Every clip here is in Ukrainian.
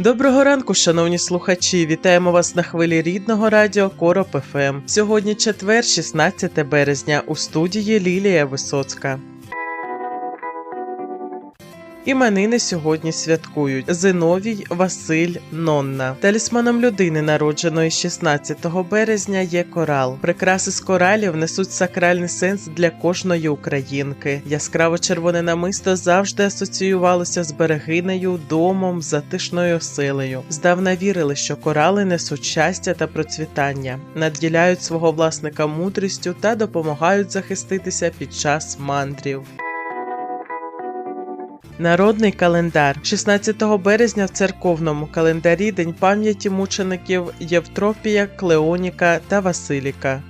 Доброго ранку, шановні слухачі! Вітаємо вас на хвилі рідного радіо Короб ФМ. Сьогодні четвер, 16 березня, у студії Лілія Висоцька. Іменини сьогодні святкують Зиновій Василь Нонна. Талісманом людини, народженої 16 березня, є корал. Прикраси з коралів несуть сакральний сенс для кожної українки. Яскраво червоне намисто завжди асоціювалося з берегинею, домом, затишною оселею. Здавна вірили, що корали несуть щастя та процвітання, наділяють свого власника мудрістю та допомагають захиститися під час мандрів. Народний календар 16 березня в церковному календарі День пам'яті мучеників Євтропія, Клеоніка та Василіка.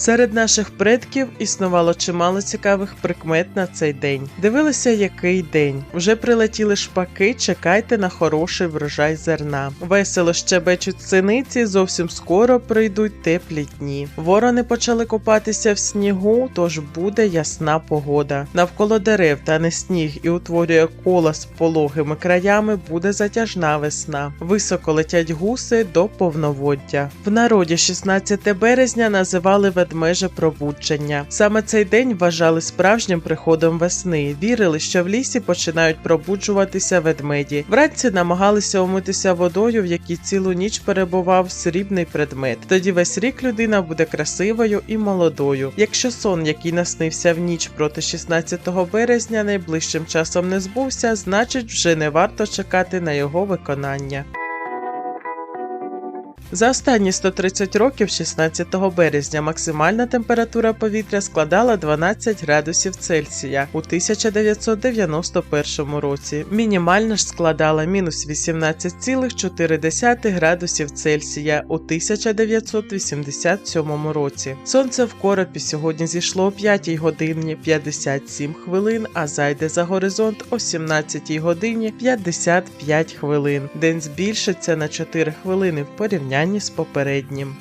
Серед наших предків існувало чимало цікавих прикмет на цей день. Дивилися, який день. Вже прилетіли шпаки, чекайте на хороший врожай зерна. Весело щебечуть синиці, зовсім скоро прийдуть теплі дні. Ворони почали купатися в снігу, тож буде ясна погода. Навколо дерев та не сніг і утворює кола з пологими краями, буде затяжна весна. Високо летять гуси до повноводдя. В народі 16 березня називали ведмеже пробудження. Саме цей день вважали справжнім приходом весни. Вірили, що в лісі починають пробуджуватися ведмеді. Вранці намагалися умитися водою, в якій цілу ніч перебував срібний предмет. Тоді весь рік людина буде красивою і молодою. Якщо сон, який наснився в ніч проти 16 березня, найближчим часом не збувся, значить вже не варто чекати на його виконання. За останні 130 років, 16 березня, максимальна температура повітря складала 12 градусів Цельсія у 1991 році. Мінімальна ж складала мінус 18,4 градусів Цельсія у 1987 році. Сонце в коропі сьогодні зійшло о 5 годині 57 хвилин, а зайде за горизонт о 17 годині 55 хвилин. День збільшиться на 4 хвилини в порівнянні з попереднім.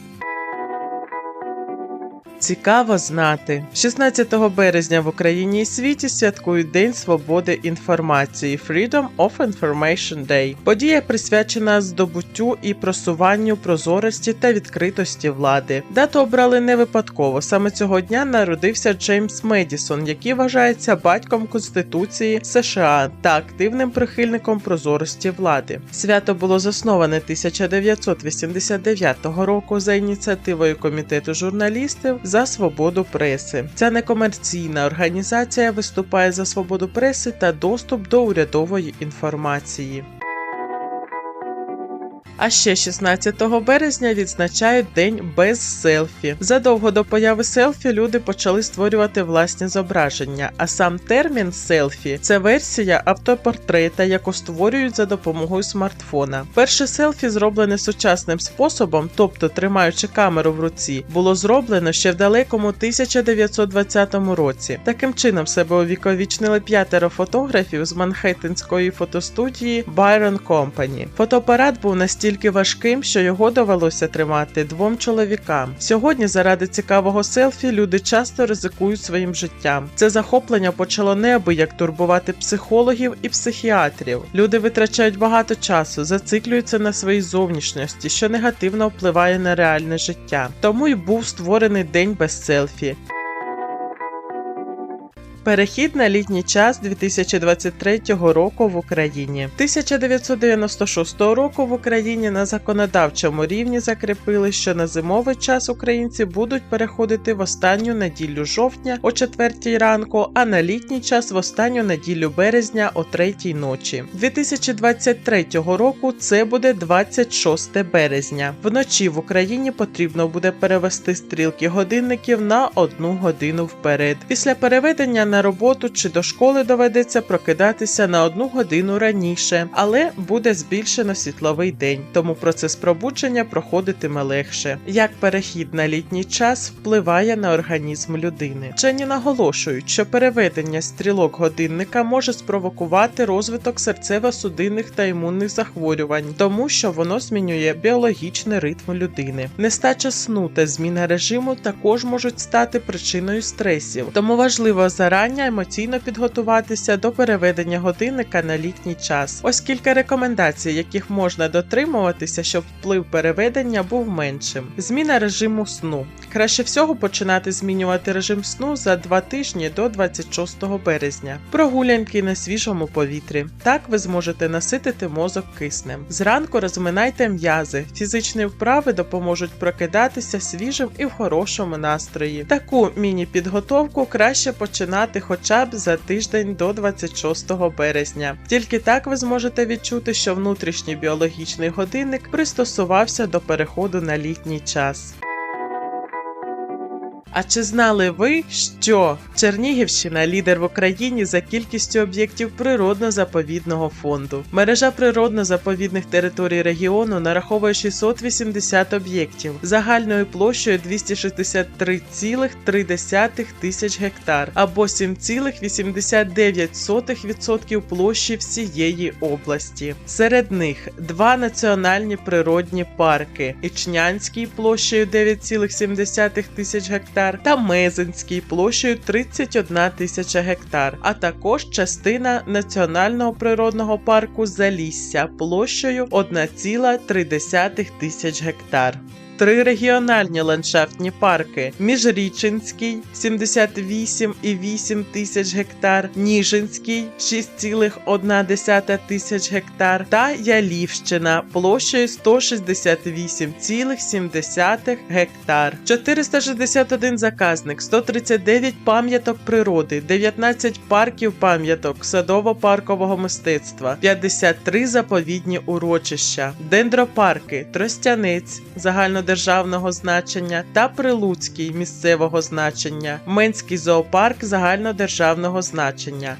Цікаво знати, 16 березня в Україні і світі святкують День свободи інформації Freedom of Information Day. Подія присвячена здобуттю і просуванню прозорості та відкритості влади. Дату обрали не випадково. Саме цього дня народився Джеймс Медісон, який вважається батьком Конституції США та активним прихильником прозорості влади. Свято було засноване 1989 року за ініціативою комітету журналістів за свободу преси. Ця некомерційна організація виступає за свободу преси та доступ до урядової інформації. А ще 16 березня відзначають День без селфі. Задовго до появи селфі люди почали створювати власні зображення. А сам термін селфі це версія автопортрета, яку створюють за допомогою смартфона. Перше селфі, зроблене сучасним способом, тобто тримаючи камеру в руці, було зроблено ще в далекому 1920 році. Таким чином себе увіковічнили п'ятеро фотографів з Манхеттенської фотостудії Byron Company. Фотоапарат був настільки важким, що його довелося тримати двом чоловікам. Сьогодні, заради цікавого селфі, люди часто ризикують своїм життям. Це захоплення почало неабияк турбувати психологів і психіатрів. Люди витрачають багато часу, зациклюються на своїй зовнішності, що негативно впливає на реальне життя. Тому й був створений день без селфі. Перехід на літній час 2023 року в Україні 1996 року в Україні на законодавчому рівні закріпили, що на зимовий час українці будуть переходити в останню неділю жовтня о 4 ранку, а на літній час в останню неділю березня о 3 ночі. 2023 року це буде 26 березня. Вночі в Україні потрібно буде перевести стрілки годинників на одну годину вперед. Після переведення на на роботу чи до школи доведеться прокидатися на одну годину раніше, але буде збільшено світловий день, тому процес пробудження проходитиме легше. Як перехід на літній час впливає на організм людини. Вчені наголошують, що переведення стрілок годинника може спровокувати розвиток серцево-судинних та імунних захворювань, тому що воно змінює біологічний ритм людини. Нестача сну та зміна режиму також можуть стати причиною стресів, тому важливо зарані емоційно підготуватися до переведення годинника на літній час. Ось кілька рекомендацій, яких можна дотримуватися, щоб вплив переведення був меншим. Зміна режиму сну. Краще всього починати змінювати режим сну за два тижні до 26 березня. Прогулянки на свіжому повітрі. Так ви зможете наситити мозок киснем. Зранку розминайте м'язи. Фізичні вправи допоможуть прокидатися свіжим і в хорошому настрої. Таку міні-підготовку краще починати хоча б за тиждень до 26 березня. Тільки так ви зможете відчути, що внутрішній біологічний годинник пристосувався до переходу на літній час. А чи знали ви, що Чернігівщина лідер в Україні за кількістю об'єктів природно-заповідного фонду? Мережа природно-заповідних територій регіону нараховує 680 об'єктів загальною площею 263,3 тисяч гектар або 7,89% площі всієї області. Серед них два національні природні парки: Ічнянський площею 9,7 тисяч гектар та Мезенський площею 31 тисяча гектар, а також частина національного природного парку Залісся площею 1,3 тисяч гектар. Три регіональні ландшафтні парки: Міжрічинський 78,8 тисяч гектар, Ніжинський 6,1 тисяч гектар та Ялівщина площею 168,7 гектар, 461 заказник, 139 пам'яток природи, 19 парків пам'яток садово-паркового мистецтва, 53 заповідні урочища, дендропарки, Тростянець загальнодержавного значення та Прилуцький місцевого значення, Менський зоопарк загальнодержавного значення.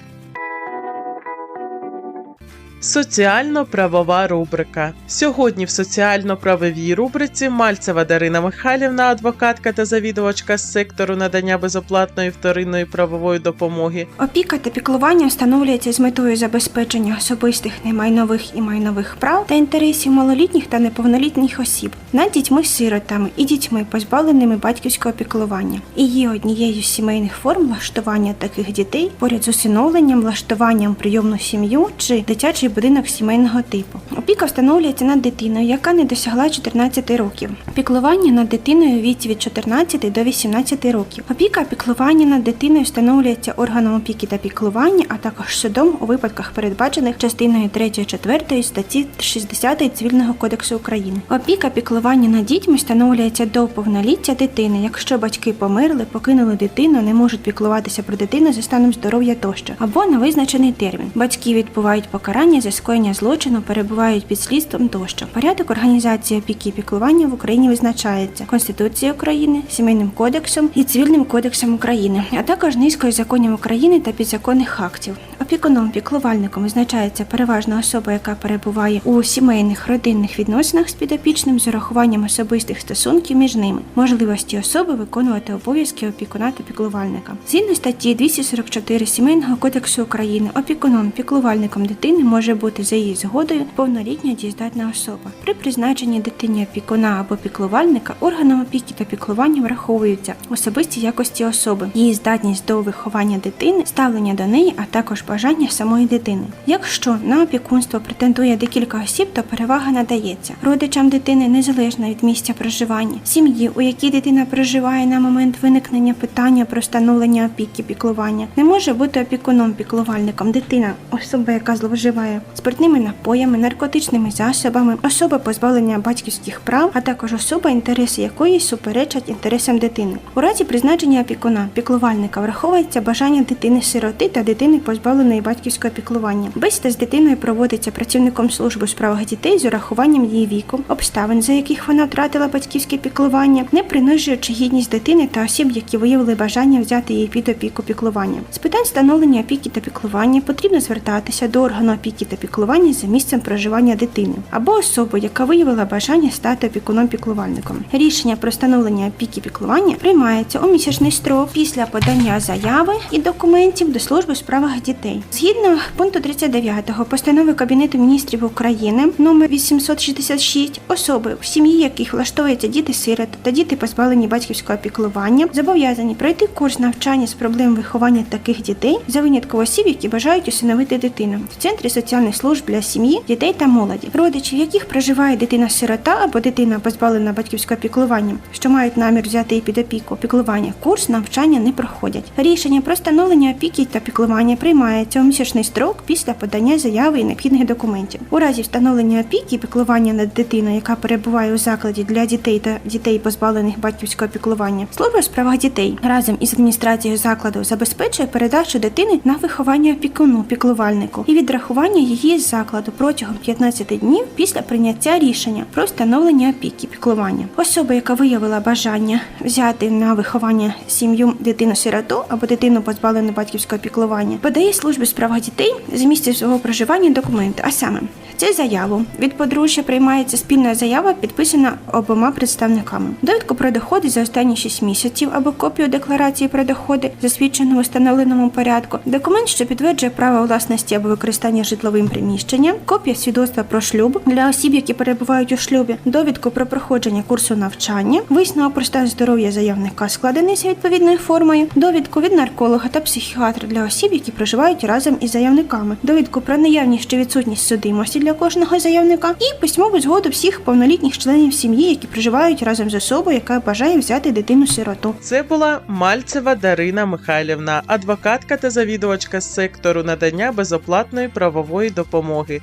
Соціально-правова рубрика. Сьогодні в соціально-правовій рубриці Мальцева Дарина Михайлівна, адвокатка та завідувачка з сектору надання безоплатної вторинної правової допомоги, Опіка та піклування встановлюється з метою забезпечення особистих немайнових і майнових прав та інтересів малолітніх та неповнолітніх осіб над дітьми-сиротами і дітьми, позбавленими батьківського піклування, і є однією з сімейних форм влаштування таких дітей поряд з усиновленням, влаштуванням прийомну сім'ю чи дитячий будинок сімейного типу. Опіка встановлюється над дитиною, яка не досягла 14 років. Піклування над дитиною у віці від 14 до 18 років. Опіка піклування над дитиною встановлюється органом опіки та піклування, а також судом у випадках, передбачених частиною 3-4 статті 60 Цивільного кодексу України. Опіка піклування над дітьми встановлюється до повноліття дитини, якщо батьки померли, покинули дитину, не можуть піклуватися про дитину за станом здоров'я тощо, або на визначений термін. Батьки відбувають покарання за скоєння злочину, перебувають під слідством тощо. Порядок організації опіки і піклування в Україні визначається Конституцією України, Сімейним кодексом і Цивільним кодексом України, а також низкою законів України та підзаконних актів. Опікуном піклувальником визначається переважна особа, яка перебуває у сімейних родинних відносинах з підопічним з урахуванням особистих стосунків між ними, можливості особи виконувати обов'язки опікуна та піклувальника. Згідно статті 244 Сімейного кодексу України, опікуном піклувальником дитини може бути за її згодою повнолітня дієздатна особа. При призначенні дитині опікуна або піклувальника органом опіки та піклування враховуються особисті якості особи, її здатність до виховання дитини, ставлення до неї, а також бажання самої дитини. Якщо на опікунство претендує декілька осіб, то перевага надається родичам дитини незалежно від місця проживання, сім'ї, у якій дитина проживає на момент виникнення питання про встановлення опіки піклування, не може бути опікуном піклувальником дитина, особа, яка зловживає спиртними напоями, наркотичними засобами, особа позбавлення батьківських прав, а також особа, інтереси якої суперечать інтересам дитини. У разі призначення опікуна піклувальника враховується бажання дитини сироти та дитини позбавленої батьківського піклування. Бесіда з дитиною проводиться працівником служби у справах дітей з урахуванням її віку, обставин, за яких вона втратила батьківське піклування, не принижуючи гідність дитини та осіб, які виявили бажання взяти її під опіку піклування. З питань встановлення опіки та піклування потрібно звертатися до органу опіки та піклування за місцем проживання дитини або особи, яка виявила бажання стати опікуном піклувальником. Рішення про встановлення опіки піклування приймається у місячний строк після подання заяви і документів до служби у справах дітей. Згідно пункту 39 постанови Кабінету міністрів України номер 866, особи, в сім'ї яких влаштовуються діти-сирот та діти позбавлені батьківського піклування, зобов'язані пройти курс навчання з проблем виховання таких дітей за винятком осіб, які бажають усиновити дитину в центрі соціальних служб для сім'ї, дітей та молоді, родичів, яких проживає дитина-сирота або дитина позбавлена батьківського піклування, що мають намір взяти її під опіку. Піклування курс навчання не проходять. Рішення про встановлення опіки та піклування приймається у місячний строк після подання заяви і необхідних документів. У разі встановлення опіки і піклування над дитиною, яка перебуває у закладі для дітей та дітей, позбавлених батьківського піклування, служба у справах дітей разом із адміністрацією закладу забезпечує передачу дитини на виховання опікуну піклувальнику і відрахування її з закладу протягом 15 днів після прийняття рішення про встановлення опіки піклування. Особа, яка виявила бажання взяти на виховання сім'ю дитину-сироту або дитину позбавлену батьківського піклування, подає службі у справах дітей з місця свого проживання документи, а саме це заяву від подружжя приймається спільна заява, підписана обома представниками. Довідку про доходи за останні 6 місяців або копію декларації про доходи, засвідчену у встановленому порядку, документ, що підтверджує право власності або використання житловим приміщенням, копія свідоцтва про шлюб для осіб, які перебувають у шлюбі, довідку про проходження курсу навчання, висновок про стан здоров'я заявника складений за відповідною формою, довідку від нарколога та психіатра для осіб, які проживають разом із заявниками, довідку про наявність чи відсутність судимості для кожного заявника і письмову згоду всіх повнолітніх членів сім'ї, які проживають разом з особою, яка бажає взяти дитину-сироту. Це була Мальцева Дарина Михайлівна, адвокатка та завідувачка з сектору надання безоплатної правової допомоги.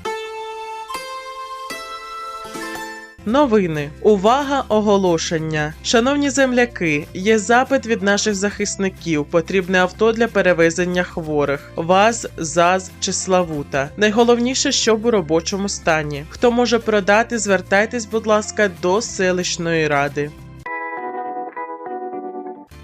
Новини. Увага! Оголошення. Шановні земляки, є запит від наших захисників. Потрібне авто для перевезення хворих. ВАЗ, ЗАЗ чи Славута. Найголовніше, щоб у робочому стані. Хто може продати, звертайтесь, будь ласка, до селищної ради.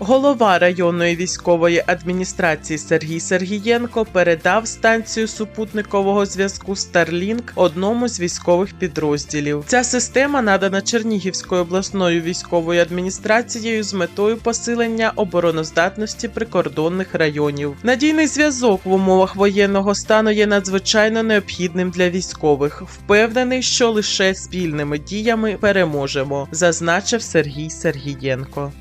Голова районної військової адміністрації Сергій Сергієнко передав станцію супутникового зв'язку Starlink одному з військових підрозділів. Ця система надана Чернігівською обласною військовою адміністрацією з метою посилення обороноздатності прикордонних районів. Надійний зв'язок в умовах воєнного стану є надзвичайно необхідним для військових. Впевнений, що лише спільними діями переможемо, зазначив Сергій Сергієнко.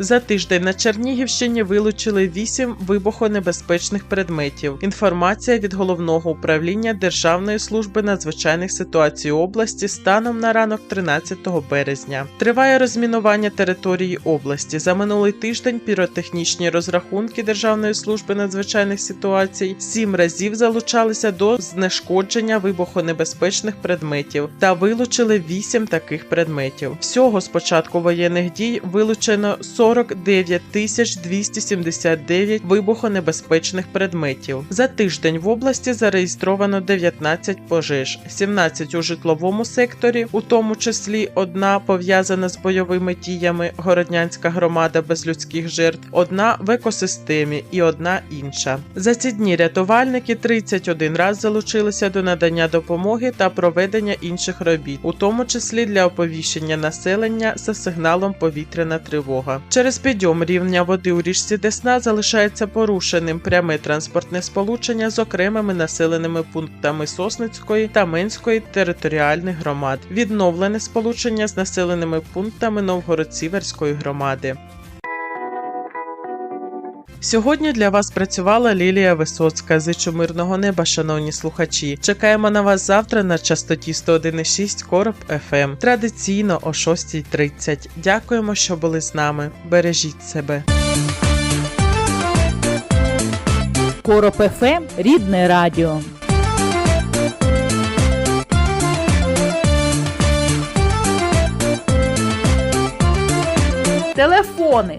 За тиждень на Чернігівщині вилучили 8 вибухонебезпечних предметів. Інформація від головного управління Державної служби надзвичайних ситуацій області станом на ранок 13 березня. Триває розмінування території області. За минулий тиждень піротехнічні розрахунки Державної служби надзвичайних ситуацій сім разів залучалися до знешкодження вибухонебезпечних предметів та вилучили 8 таких предметів. Всього з початку воєнних дій вилучено 49 тисяч 279 вибухонебезпечних предметів. За тиждень в області зареєстровано 19 пожеж, 17 у житловому секторі, у тому числі одна пов'язана з бойовими діями Городнянська громада без людських жертв, одна в екосистемі і одна інша. За ці дні рятувальники 31 раз залучилися до надання допомоги та проведення інших робіт, у тому числі для оповіщення населення за сигналом повітряна тривога. Через підйом рівня води у річці Десна залишається порушеним пряме транспортне сполучення з окремими населеними пунктами Сосницької та Менської територіальних громад. Відновлене сполучення з населеними пунктами Новгород-Сіверської громади. Сьогодні для вас працювала Лілія Висоцька. Зичу мирного неба, шановні слухачі. Чекаємо на вас завтра на частоті 101,6 Короб ФМ. Традиційно о 6.30. Дякуємо, що були з нами. Бережіть себе. Короб ФМ – рідне радіо. Телефони